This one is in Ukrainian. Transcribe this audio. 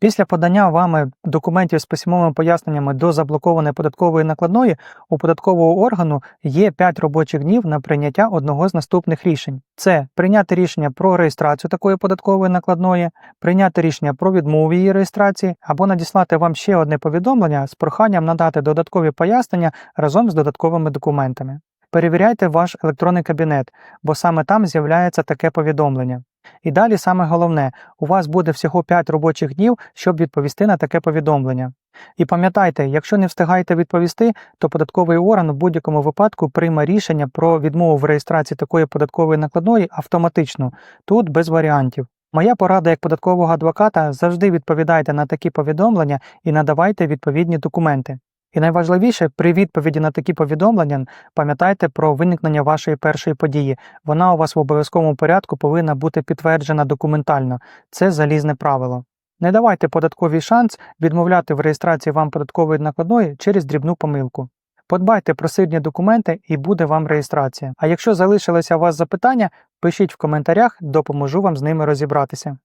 Після подання вами документів з письмовими поясненнями до заблокованої податкової накладної у податкового органу є 5 робочих днів на прийняття одного з наступних рішень: це прийняти рішення про реєстрацію такої податкової накладної, прийняти рішення про відмову її реєстрації або надіслати вам ще одне повідомлення з проханням надати додаткові пояснення разом з додатковими документами. Перевіряйте ваш електронний кабінет, бо саме там з'являється таке повідомлення. І далі саме головне, у вас буде всього 5 робочих днів, щоб відповісти на таке повідомлення. І пам'ятайте, якщо не встигаєте відповісти, то податковий орган у будь-якому випадку прийме рішення про відмову в реєстрації такої податкової накладної автоматично, тут без варіантів. Моя порада як податкового адвоката завжди відповідайте на такі повідомлення і надавайте відповідні документи. І найважливіше, при відповіді на такі повідомлення пам'ятайте про виникнення вашої першої події. Вона у вас в обов'язковому порядку повинна бути підтверджена документально. Це залізне правило. Не давайте податковий шанс відмовляти в реєстрації вам податкової накладної через дрібну помилку. Подбайте про сильні документи і буде вам реєстрація. А якщо залишилися у вас запитання, пишіть в коментарях, допоможу вам з ними розібратися.